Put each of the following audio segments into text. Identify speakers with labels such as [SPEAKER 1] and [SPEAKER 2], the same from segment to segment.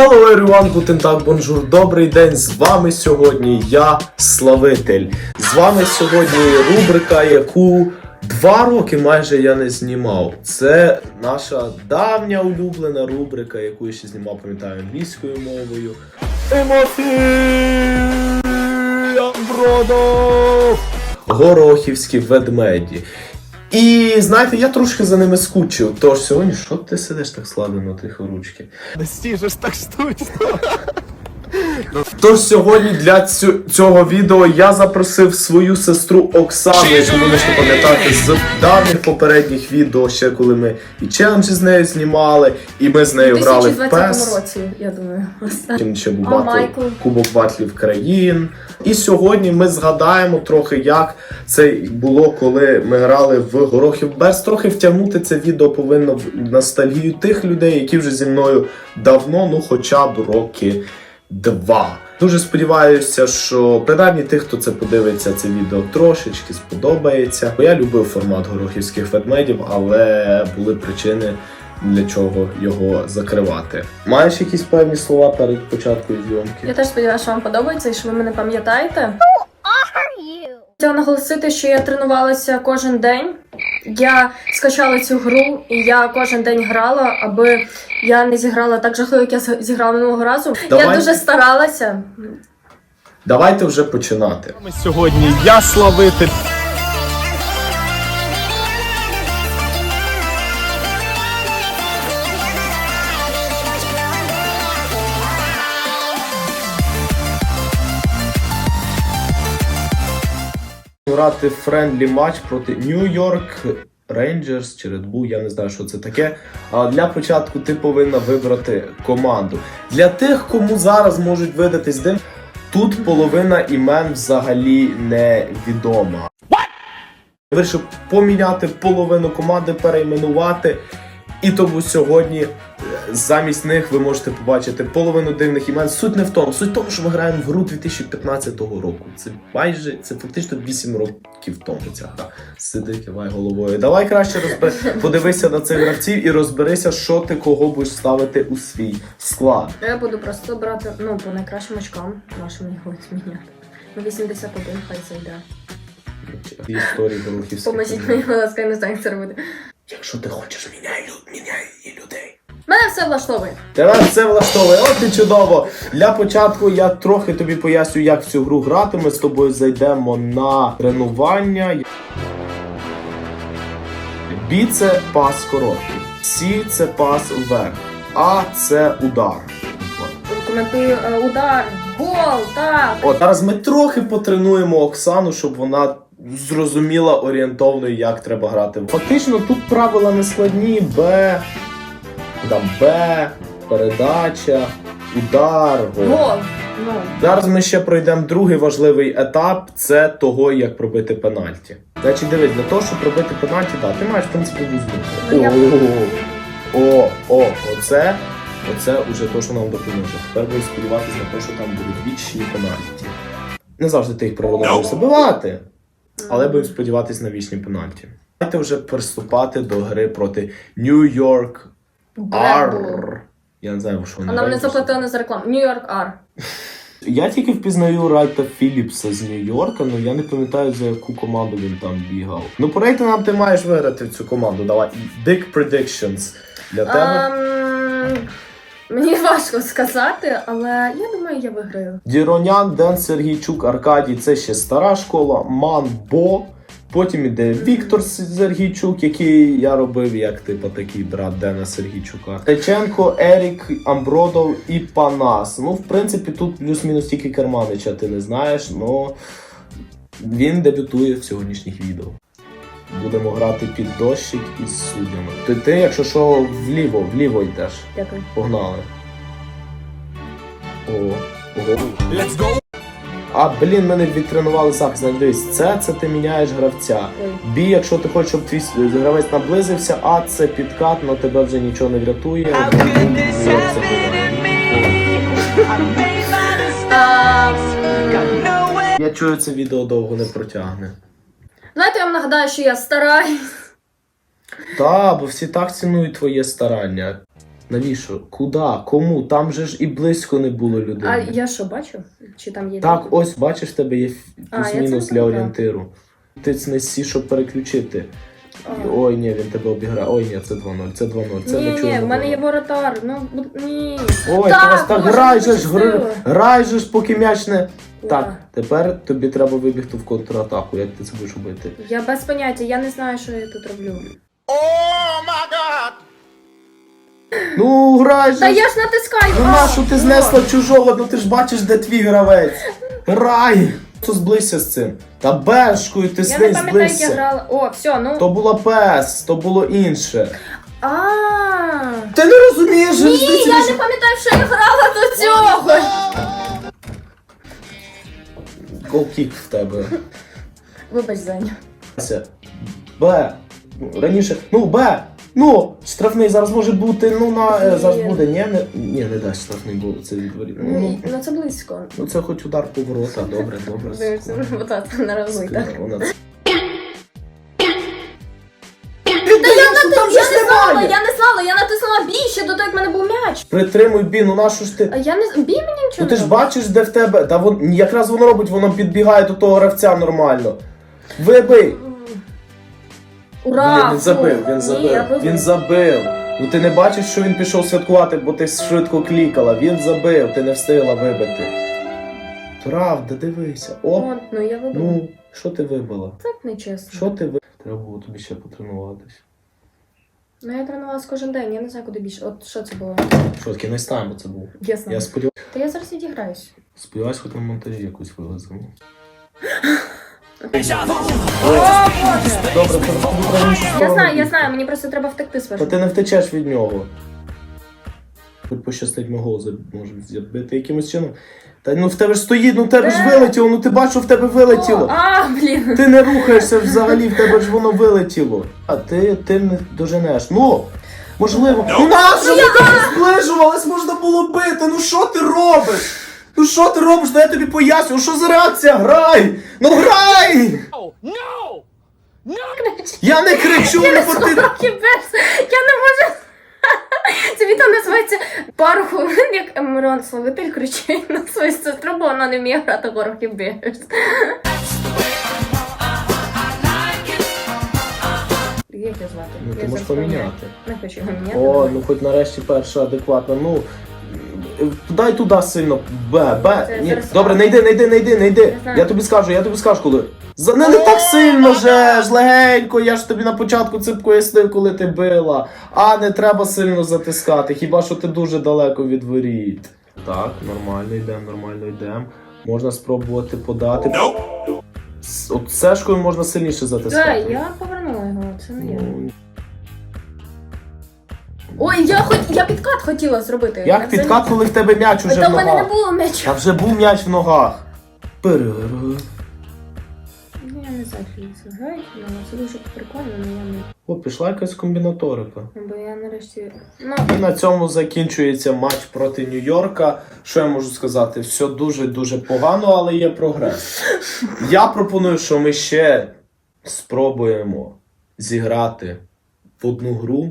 [SPEAKER 1] Hello everyone, guten Tag, bonjour, добрий день. З вами сьогодні я, Славитель. З вами сьогодні рубрика, яку два роки майже я не знімав. Це наша давня улюблена рубрика, яку я ще знімав, пам'ятаю, англійською мовою. Тимофій Амбродов! Горохівські ведмеді. І знаєте, я трошки за ними скучив. Тож сьогодні, що ти сидиш так складено тихо ручки?
[SPEAKER 2] Стіжеш так штучно.
[SPEAKER 1] Тож сьогодні для цю- цього відео я запросив свою сестру Оксану, яку ви можете пам'ятати з давніх попередніх відео, ще коли ми і челенджі з нею знімали, і ми з нею грали в
[SPEAKER 3] 2020 році, я думаю.
[SPEAKER 1] Потім ще був батл, Кубок батлів країн. І сьогодні ми згадаємо трохи, як це було, коли ми грали в Горохів Без. Трохи втягнути це відео повинно в ностальгію тих людей, які вже зі мною давно, ну хоча б роки два. Дуже сподіваюся, що принаймні тих, хто це подивиться, це відео трошечки сподобається. Бо я любив формат горохівських ведмедів, але були причини для чого його закривати. Маєш якісь певні слова перед початком зйомки?
[SPEAKER 3] Я теж сподіваюся, що вам подобається і що ви мене пам'ятаєте. Хотіла наголосити, що я тренувалася кожен день. Я скачала цю гру, і я кожен день грала, аби я не зіграла так жахливо, як я зіграла минулого разу.
[SPEAKER 1] Давай.
[SPEAKER 3] Я дуже старалася.
[SPEAKER 1] Давайте вже починати.
[SPEAKER 2] Сьогодні я славитель.
[SPEAKER 1] Грати френдлі матч проти Нью-Йорк Рейнджерс чи Red Bull, я не знаю, що це таке. А для початку ти повинна вибрати команду. Для тих, кому зараз можуть видатись дим, тут половина імен взагалі невідома. Вирішив поміняти половину команди, перейменувати. І тому сьогодні е, замість них ви можете побачити половину дивних імен. Суть не в тому. Суть в тому, що ми граємо в гру 2015 року. Це майже це фактично 8 років тому ця гра. Сиди, кивай головою. Давай краще розбер... подивися на цих гравців і розберися, що ти кого будеш ставити у свій склад.
[SPEAKER 3] Я буду просто брати ну, по найкращим очкам. Нашу його зміняти. Ну, 81 хай зайде.
[SPEAKER 1] Історії.
[SPEAKER 3] Поможіть мені, будь ласка, я не знаю, як це робити.
[SPEAKER 1] Якщо ти хочеш, міняй люд, міняй і людей.
[SPEAKER 3] Мене все влаштовує.
[SPEAKER 1] Тебе все влаштовує, от і чудово. Для початку я трохи тобі поясню, як в цю гру грати. Ми з тобою зайдемо на тренування. Бі це пас короткий, Сі це пас вверх, А це удар.
[SPEAKER 3] Коментую е, удар, гол, так.
[SPEAKER 1] От зараз ми трохи потренуємо Оксану, щоб вона зрозуміла орієнтовно, як треба грати. Фактично тут правила не складні, Б, там Б, передача, удар, гол.
[SPEAKER 3] Гол. Ну.
[SPEAKER 1] Зараз ми ще пройдемо другий важливий етап це того, як пробити пенальті. Значить, дивись, для того, щоб пробити пенальті, так, ти маєш в принципі
[SPEAKER 3] Ну, я-
[SPEAKER 1] вузну. О, о, оце, оце уже то, що нам допоможе. Тепер будемо сподіватися на те, що там будуть вічні пенальті. Не завжди ти їх продовжуєш забивати, але будемо сподіватися на вічні пенальті. Давайте вже приступати до гри проти Нью-Йорк Ар. Я не знаю, що
[SPEAKER 3] А нам не заплатили за рекламу. Нью-Йорк Ар.
[SPEAKER 1] Я тільки впізнаю Райта Філіпса з Нью-Йорка, але я не пам'ятаю, за яку команду він там бігав. Ну, по рейтингам ти маєш виграти цю команду. Давай. Big predictions для тебе.
[SPEAKER 3] Ем, Мені важко сказати, але я думаю, я виграю.
[SPEAKER 1] Діронян, Ден Сергійчук, Аркадій це ще стара школа, Манбо. Потім іде Віктор Сергійчук, який я робив як типу такий брат Дена Сергійчука. Теченко, Ерік, Амбродов і Панас. Ну, в принципі, тут плюс-мінус тільки Керманича ти не знаєш, но він дебютує в сьогоднішніх відео. Будемо грати під дощик із суддями. Ти, ти, якщо що, вліво, вліво йдеш.
[SPEAKER 3] Дякую.
[SPEAKER 1] Погнали. О, ого.
[SPEAKER 2] Let's go!
[SPEAKER 1] А, блін, мене відтренували захист. Дивись, це, це ти міняєш гравця. Бі, якщо ти хочеш, щоб твій гравець наблизився, а це підкат, але тебе вже нічого не врятує.
[SPEAKER 4] How could this happen to me? I made my mistakes. Got nowhere.
[SPEAKER 1] Я чую, це відео довго не протягне.
[SPEAKER 3] Знаєте, я вам нагадаю, що я стараюсь.
[SPEAKER 1] Та, бо всі так цінують твоє старання. Навіщо? Куда? Кому? Там же ж і близько не було людей.
[SPEAKER 3] А я що бачу? Чи там є?
[SPEAKER 1] Так, ось бачиш, в тебе є плюс-мінус для орієнтиру. Тицни сі, щоб переключити.
[SPEAKER 3] А.
[SPEAKER 1] Ой, ні, він тебе обіграє. Ой, ні, це 2-0, це 2-0. Це
[SPEAKER 3] ні, ні, в мене є воротар. Ну бу- ні.
[SPEAKER 1] Ой,
[SPEAKER 3] Так,
[SPEAKER 1] ти так
[SPEAKER 3] Боже,
[SPEAKER 1] грай же ж,
[SPEAKER 3] пощастило.
[SPEAKER 1] грай же ж, поки м'яч не. Так, тепер тобі треба вибігти в контратаку. Як ти це будеш робити?
[SPEAKER 3] Я без поняття, я не знаю, що я тут роблю.
[SPEAKER 1] Ну, грай же.
[SPEAKER 3] Та я ж натискаю!
[SPEAKER 1] Ну нашу ти знесла чужого, ну ти ж бачиш, де твій гравець. Грай! То зблизься з цим. Та бешкою ти
[SPEAKER 3] Я не
[SPEAKER 1] сни
[SPEAKER 3] пам'ятаю, як я
[SPEAKER 1] зблизься.
[SPEAKER 3] грала. О, все, ну.
[SPEAKER 1] То була пес, то було інше.
[SPEAKER 3] А.
[SPEAKER 1] Ти не розумієш,
[SPEAKER 3] Ні, я не пам'ятаю, що я грала до цього.
[SPEAKER 1] Голкік в тебе.
[SPEAKER 3] Вибач, Зеня.
[SPEAKER 1] Ася. Б. Раніше. Ну, Б. Ну, штрафний зараз може бути, ну на е, зараз
[SPEAKER 3] Ні.
[SPEAKER 1] буде. Ні, не, ні, не дасть штрафний, бо це відворіт. Ну,
[SPEAKER 3] Ну,
[SPEAKER 1] ну,
[SPEAKER 3] це близько.
[SPEAKER 1] ну це хоч удар по ворота, добре, добре.
[SPEAKER 3] Дивишся, отак, на так.
[SPEAKER 1] Вона...
[SPEAKER 3] м'яч.
[SPEAKER 1] Притримуй бі, ну нашу ж ти.
[SPEAKER 3] А я не з- бій мені нічого
[SPEAKER 1] Ну ти
[SPEAKER 3] не
[SPEAKER 1] ж
[SPEAKER 3] робить.
[SPEAKER 1] бачиш, де в тебе. Та вон, якраз воно робить, воно підбігає до того гравця нормально. Вибий!
[SPEAKER 3] Ура!
[SPEAKER 1] Він забив, він
[SPEAKER 3] Ні,
[SPEAKER 1] забив.
[SPEAKER 3] вибив.
[SPEAKER 1] Він забив. Ну ти не бачиш, що він пішов святкувати, бо ти швидко клікала. Він забив, ти не встигла вибити. Правда, дивися. О,
[SPEAKER 3] От, ну я вибила.
[SPEAKER 1] ну, що ти вибила?
[SPEAKER 3] Так нечесно.
[SPEAKER 1] Що ти вибила? Треба було тобі ще потренуватись.
[SPEAKER 3] Ну я тренувалась кожен день, я не знаю, куди більше. От що це було?
[SPEAKER 1] Що таке найстайм це був?
[SPEAKER 3] Ясно.
[SPEAKER 1] Я сподіваюся,
[SPEAKER 3] Та я зараз відіграюсь.
[SPEAKER 1] сподіваюсь, хоч на монтажі якусь вилазимо. Добре,
[SPEAKER 3] Я знаю, я знаю, мені просто треба втекти
[SPEAKER 1] Та
[SPEAKER 3] спершу.
[SPEAKER 1] ти не втечеш від нього. Хоч пощастить ми гол заб- може забити якимось чином. Та ну в тебе ж стоїть, ну в тебе ж вилетіло, ну ти бачиш, в тебе
[SPEAKER 3] О,
[SPEAKER 1] вилетіло.
[SPEAKER 3] а, блін.
[SPEAKER 1] Ти не рухаєшся взагалі, в тебе ж воно вилетіло. А ти, ти не доженеш. Ну, можливо. Ну нащо ми так зближувались, можна було бити. Ну що ти робиш? Ну що ти робиш? Ну я тобі поясню, що за реакція? Грай! Ну грай! Я не кричу, не потрібно.
[SPEAKER 3] Я не можу. Це відео називається пару хвилин, як Мирон Славитель кричить на свою сестру, бо вона не вміє грати горох Кіберс. Як його звати?
[SPEAKER 1] Ну, ти
[SPEAKER 3] Я
[SPEAKER 1] можеш
[SPEAKER 3] зараз
[SPEAKER 1] поміняти.
[SPEAKER 3] Не хочу його міняти.
[SPEAKER 1] О, ну хоч нарешті перша адекватна. Ну. Дай туди сильно. Б, Б.
[SPEAKER 3] Це
[SPEAKER 1] Ні.
[SPEAKER 3] зараз-
[SPEAKER 1] Добре, не йди, не йди, не йди, не йди.
[SPEAKER 3] Я знаю.
[SPEAKER 1] Я тобі скажу, я тобі скажу, коли. За не, не так сильно же ж, легенько, я ж тобі на початку це пояснив, коли ти била. А не треба сильно затискати, хіба що ти дуже далеко від воріт. Так, нормально йдемо, нормально йдемо. Можна спробувати подати. С- От сешкою можна сильніше затискати.
[SPEAKER 3] Ей, я повернула його, це не я.
[SPEAKER 1] Ну,
[SPEAKER 3] Ой, я хоч я підкат хотіла зробити.
[SPEAKER 1] Як
[SPEAKER 3] Це-
[SPEAKER 1] підкат, коли в тебе м'яч уже
[SPEAKER 3] Та
[SPEAKER 1] в
[SPEAKER 3] в мене не
[SPEAKER 1] ногах?
[SPEAKER 3] було м'яча.
[SPEAKER 1] Та вже був м'яч в ногах. Перер.
[SPEAKER 3] Це грають, але це дуже прикольно, але я не.
[SPEAKER 1] О, пішла якась комбінаторика.
[SPEAKER 3] Бо я нарешті. Ну,
[SPEAKER 1] І на цьому закінчується матч проти Нью-Йорка. Що я можу сказати? Все дуже-дуже погано, але є прогрес. Я пропоную, що ми ще спробуємо зіграти в одну гру.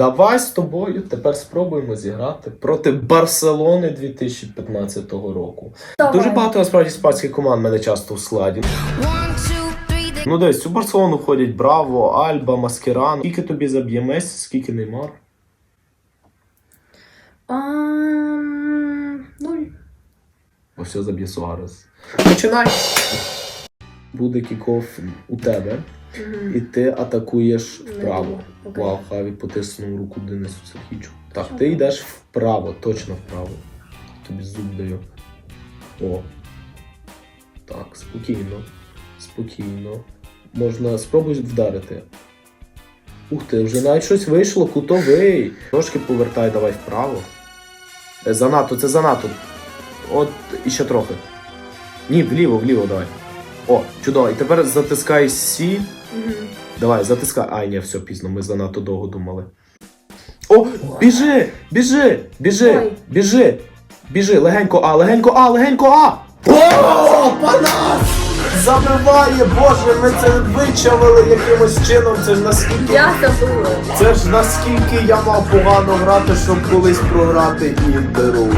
[SPEAKER 1] Давай з тобою тепер спробуємо зіграти проти Барселони 2015 року.
[SPEAKER 3] давай.
[SPEAKER 1] Дуже багато насправді іспанських команд мене часто в складі. Ну десь у Барселону входять Браво, Альба, Маскеран. Скільки тобі заб'є Месі, скільки Неймар?
[SPEAKER 3] Ам, Нуль.
[SPEAKER 1] Ось все заб'є Суарес. Починай! Буде кікоф у тебе,
[SPEAKER 3] Мгм.
[SPEAKER 1] і ти атакуєш вправо.
[SPEAKER 3] було. Окей.
[SPEAKER 1] Вау, Хаві потиснув руку Денису Сахічу. Так, ти йдеш вправо, точно вправо. Тобі зуб даю. О. Так, спокійно. Спокійно. Можна спробуй вдарити. Ух ти, вже навіть щось вийшло, кутовий. Трошки повертай, давай вправо. Е, Занадто, це занадто. От іще трохи. Ні, вліво, вліво давай. О, чудово. І тепер затискай Сі.
[SPEAKER 3] Мгм.
[SPEAKER 1] Давай, затискай. Ай, ні, все пізно, ми занадто довго думали. О, біжи! Біжи! Біжи!
[SPEAKER 3] Ой.
[SPEAKER 1] Біжи! Біжи! Легенько А, легенько А, легенько А! О, панас! забиває, боже, ми це вичавили якимось чином. Це ж наскільки.
[SPEAKER 3] Я забула.
[SPEAKER 1] Це ж наскільки я мав погано грати, щоб колись програти інтеру.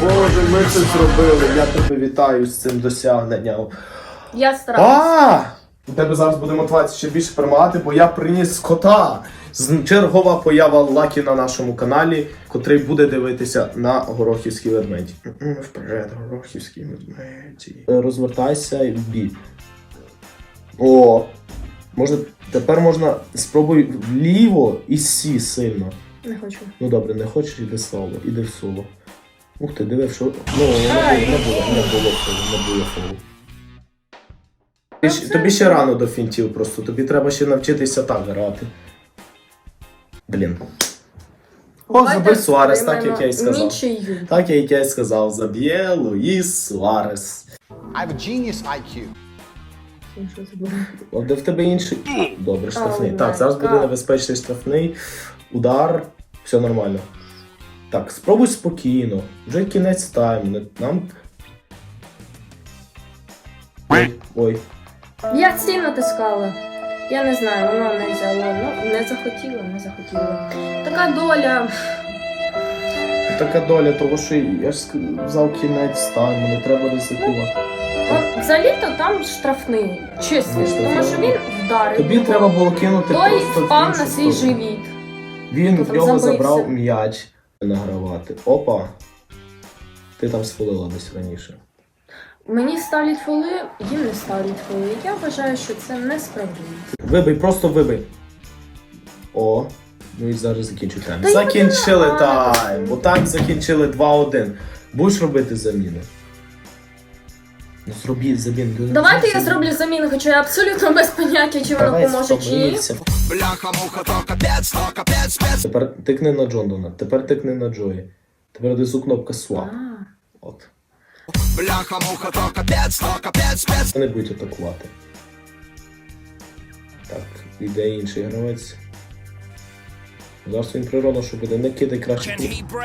[SPEAKER 1] Боже, ми це зробили. Я тебе вітаю з цим досягненням.
[SPEAKER 3] Я старалась.
[SPEAKER 1] А! У тебе зараз буде мотивація ще більше перемагати, бо я приніс кота. З- Чергова поява Лакі на нашому каналі, котрий буде дивитися на горохівській ведмеді. М-м, Вперед, горохівські ведмеді. Е, Розвертайся і бій. О! Можна, тепер можна спробуй вліво і сі сильно.
[SPEAKER 3] Не хочу.
[SPEAKER 1] Ну добре, не хочеш, іди соло, іди в соло. Ух ти, диви, що. Ну, не було, не було, не було фолу, не було фолу. Ти ж- Тобі ще рано до фінтів просто, тобі треба ще навчитися так грати. Блін. О,
[SPEAKER 3] Давайте
[SPEAKER 1] забив Суарес, так як я й сказав.
[SPEAKER 3] Нічию.
[SPEAKER 1] Так як я й сказав, заб'є Луїс Суарес.
[SPEAKER 2] I have a genius IQ.
[SPEAKER 3] Що це було?
[SPEAKER 1] От де в тебе інший. Добре, штрафний.
[SPEAKER 3] Oh
[SPEAKER 1] так,
[SPEAKER 3] my
[SPEAKER 1] зараз буде небезпечний штрафний. Удар. Все нормально. Так, спробуй спокійно. Вже кінець тайму. не- Нам. Ой, ой.
[SPEAKER 3] Я ці натискала. Я не знаю, воно не взяло. Ну, не захотіло, не захотіло. Така доля.
[SPEAKER 1] Така доля того, що я ж сказав кінець тайму, не треба ризикувати.
[SPEAKER 3] От, взагалі-то там штрафний.
[SPEAKER 1] Ну, штрафний.
[SPEAKER 3] Тому що він вдарив.
[SPEAKER 1] Тобі
[SPEAKER 3] його.
[SPEAKER 1] треба було кинути
[SPEAKER 3] Той
[SPEAKER 1] просто в
[SPEAKER 3] впав
[SPEAKER 1] іншу
[SPEAKER 3] на свій
[SPEAKER 1] сторону.
[SPEAKER 3] живіт.
[SPEAKER 1] Він
[SPEAKER 3] Хто
[SPEAKER 1] в
[SPEAKER 3] там
[SPEAKER 1] нього
[SPEAKER 3] забився?
[SPEAKER 1] забрав м'яч награвати. Опа. Ти там сфолила десь раніше.
[SPEAKER 3] Мені ставлять фоли, їм не ставлять фоли. Я вважаю, що це несправедливо.
[SPEAKER 1] Вибий, просто вибий. О, ну і зараз закінчу тайм.
[SPEAKER 3] Та я
[SPEAKER 1] Закінчили
[SPEAKER 3] не знаю.
[SPEAKER 1] тайм. Бо так закінчили 2-1. Будеш робити заміни? Ну зробіть заміни. Ну,
[SPEAKER 3] Давайте я зроблю заміну, хоча я абсолютно без поняття, чи воно поможе чи ні.
[SPEAKER 2] Бляха-муха, то капець, то капець, спец.
[SPEAKER 1] Тепер тикни на Джондона, тепер тикни на Джої. Тепер внизу кнопка Swap.
[SPEAKER 3] А.
[SPEAKER 1] От.
[SPEAKER 2] Бляха-муха, то капець, то капець, спец.
[SPEAKER 1] Вони будуть атакувати. Так, іде інший гравець. Зараз він природа, що буде не кидай краще.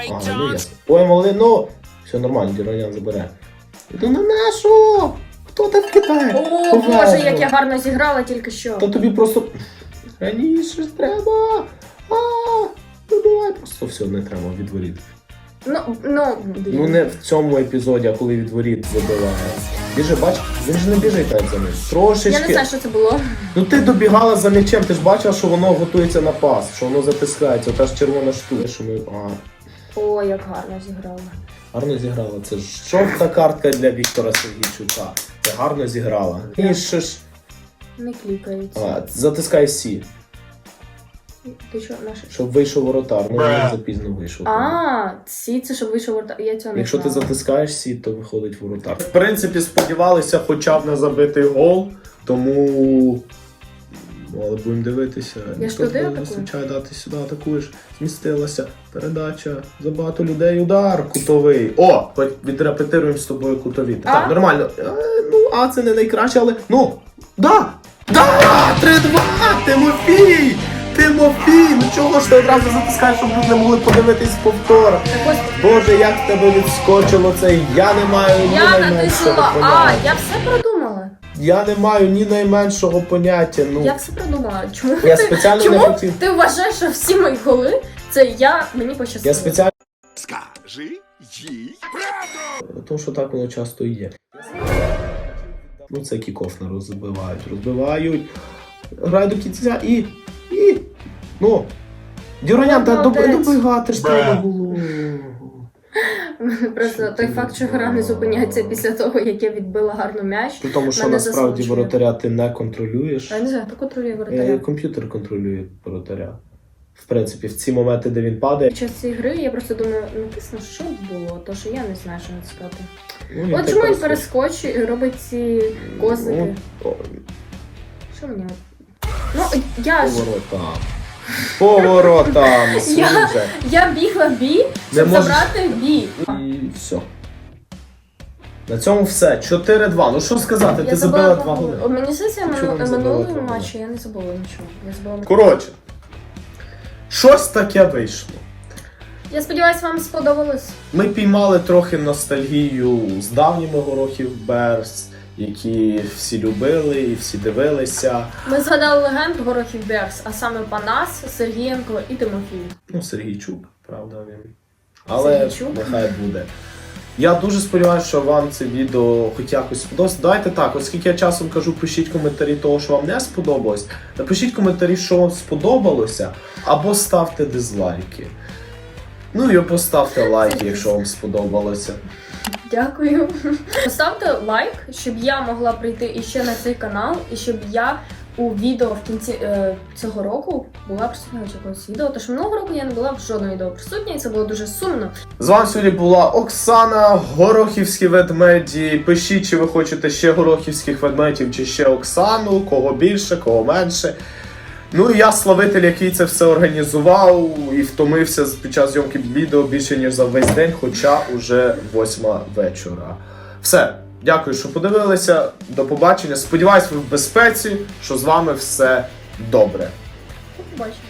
[SPEAKER 1] Ага, ну ясно. Ой, малину! Все нормально, Діронян забере. Іду на нашу! Хто так кидає?
[SPEAKER 3] О, Боже, як я гарно зіграла тільки що.
[SPEAKER 1] Та тобі просто раніше ж треба. А, ну давай просто все, не треба відворіт.
[SPEAKER 3] Ну, ну, блін.
[SPEAKER 1] Ну не в цьому епізоді, а коли відворіт забиває. Біжи, бач, він ж не біжить так за ним. Трошечки.
[SPEAKER 3] Я не знаю, що це було.
[SPEAKER 1] Ну ти добігала за м'ячем, ти ж бачила, що воно готується на пас, що воно затискається, та ж червона штука, що ми. А,
[SPEAKER 3] О, як гарно зіграла.
[SPEAKER 1] гарно зіграла. Це ж жовта картка для Віктора Сергійчука. Це гарно зіграла. І що ж.
[SPEAKER 3] Не клікається.
[SPEAKER 1] А, затискай Сі,
[SPEAKER 3] Ти що, наш?
[SPEAKER 1] щоб вийшов воротар. Ну він запізно вийшов.
[SPEAKER 3] А, ці це щоб вийшов ворта. Я цього не
[SPEAKER 1] Якщо ти
[SPEAKER 3] знала.
[SPEAKER 1] затискаєш Сі, то виходить воротар. В принципі, сподівалися хоча б на забитий гол, тому. Ну, але будемо дивитися.
[SPEAKER 3] Я ж
[SPEAKER 1] Ніхто
[SPEAKER 3] туди
[SPEAKER 1] не
[SPEAKER 3] атакую?
[SPEAKER 1] вистачає дати сюди, атакуєш. Змістилася. Передача. Забагато людей. Удар кутовий. О! хоч Відрепетируємо з тобою кутові.
[SPEAKER 3] А?
[SPEAKER 1] Так, нормально. Е, ну, а це не найкраще, але. Ну! Да! Да! 3-2! Тимофій! Тимофій! Ну чого ж ти одразу затискаєш, щоб люди могли подивитись повтор?
[SPEAKER 3] Ось
[SPEAKER 1] Боже, як в тебе відскочило це? Я не маю ні
[SPEAKER 3] я
[SPEAKER 1] найменшого
[SPEAKER 3] натиснула А,
[SPEAKER 1] поняття.
[SPEAKER 3] я все продумала.
[SPEAKER 1] Я не маю ні найменшого поняття. Ну
[SPEAKER 3] Я все продумала. Чому
[SPEAKER 1] я
[SPEAKER 3] ти,
[SPEAKER 1] спеціально
[SPEAKER 3] чому
[SPEAKER 1] не хотів.
[SPEAKER 3] ти вважаєш, що всі мої голи це я мені пощастило?
[SPEAKER 1] Я спеціально,
[SPEAKER 2] Скажи їй.
[SPEAKER 1] тому що так воно часто і є. Ну це кікоф на розбивають, розбивають. Грає до кінця і. Ну. Дюранян, та доби-
[SPEAKER 3] Молодець.
[SPEAKER 1] добігати ж треба було.
[SPEAKER 3] Просто той факт, що гра не зупиняється після того, як я відбила гарно м'яч.
[SPEAKER 1] При тому, що
[SPEAKER 3] Мене
[SPEAKER 1] насправді
[SPEAKER 3] засмучує.
[SPEAKER 1] воротаря ти не контролюєш.
[SPEAKER 3] Я не знаю, хто контролює
[SPEAKER 1] Е,
[SPEAKER 3] воротаря.
[SPEAKER 1] Комп'ютер контролює воротаря. В принципі, в ці моменти, де він падає.
[SPEAKER 3] Під час цієї гри я просто думаю, написано, що було, то що я не знаю, що натискати.
[SPEAKER 1] Ну, він
[SPEAKER 3] От
[SPEAKER 1] так
[SPEAKER 3] чому він
[SPEAKER 1] перескочив.
[SPEAKER 3] перескочить і робить ці козики?
[SPEAKER 1] Ну, о,
[SPEAKER 3] Що мені? Ну, я ж
[SPEAKER 1] Поворотам. Поворотам.
[SPEAKER 3] Я- я бігла
[SPEAKER 1] Не
[SPEAKER 3] щоб
[SPEAKER 1] можеш-
[SPEAKER 3] забрати бій.
[SPEAKER 1] І все. На цьому все. 4-2. Ну що сказати, ти забила два
[SPEAKER 3] два
[SPEAKER 1] голи.
[SPEAKER 3] О, Мені здається,
[SPEAKER 1] Чого
[SPEAKER 3] мину-
[SPEAKER 1] не забила
[SPEAKER 3] минулого
[SPEAKER 1] голи?
[SPEAKER 3] матчу я не забула нічого. Я забула.
[SPEAKER 1] Коротше. Щось таке вийшло.
[SPEAKER 3] Я сподіваюся, вам сподобалось.
[SPEAKER 1] Ми піймали трохи ностальгію з давніми горохів Берс. Які всі любили і всі дивилися.
[SPEAKER 3] Ми згадали легенд Горохів Берс, а саме Панас, Сергієнко і Тимофій.
[SPEAKER 1] Ну, Сергійчук, правда він. Але
[SPEAKER 3] Сергійчук?
[SPEAKER 1] нехай буде. Я дуже сподіваюся, що вам це відео хоч якось сподобалось. Давайте так, оскільки я часом кажу, пишіть коментарі того, що вам не сподобалось. Напишіть коментарі, що вам сподобалося, або ставте дизлайки. Ну і поставте лайки, якщо вам сподобалося.
[SPEAKER 3] Дякую. Поставте лайк, щоб я могла прийти іще на цей канал, і щоб я у відео в кінці е, цього року була присутня в якогось відео. Тож минулого року я не була в жодному відео присутня, і це було дуже сумно.
[SPEAKER 1] З вами сьогодні була Оксана, Горохівські ведмеді. Пишіть, чи ви хочете ще горохівських ведмедів, чи ще Оксану, кого більше, кого менше. Ну і я славитель, який це все організував і втомився під час зйомки відео більше ніж за весь день, хоча уже восьма вечора. Все, дякую, що подивилися. До побачення. Сподіваюсь, ви в безпеці, що з вами все добре.
[SPEAKER 3] Побачимо.